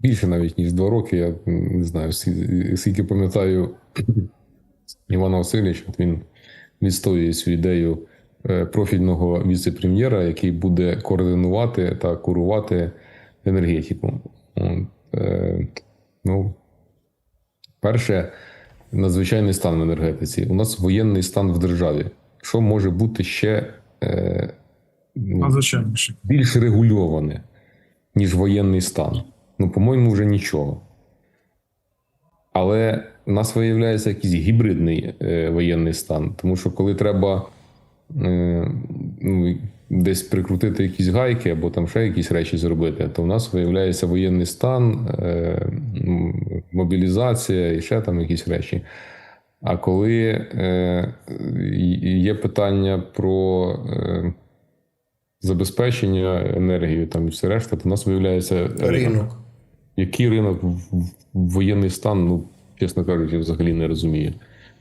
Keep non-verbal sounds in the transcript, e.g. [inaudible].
більше навіть ніж два роки. Я не знаю, скільки пам'ятаю [clears throat] Івана Васильовича, він відстоює цю ідею е, профільного віце-прем'єра, який буде координувати та курувати енергетику. Е, ну, перше, надзвичайний стан в енергетиці. У нас воєнний стан в державі. Що може бути ще е, ще. більш регульоване, ніж воєнний стан. Ну, по-моєму, вже нічого. Але у нас виявляється якийсь гібридний е, воєнний стан. Тому що коли треба е, ну, десь прикрутити якісь гайки або там ще якісь речі зробити, то в нас виявляється воєнний стан, е, мобілізація і ще там якісь речі. А коли е, є питання про е, забезпечення енергією там і все решта, то в нас виявляється Ринок. Який ринок в в воєнний стан, ну, чесно кажучи, взагалі не розумію.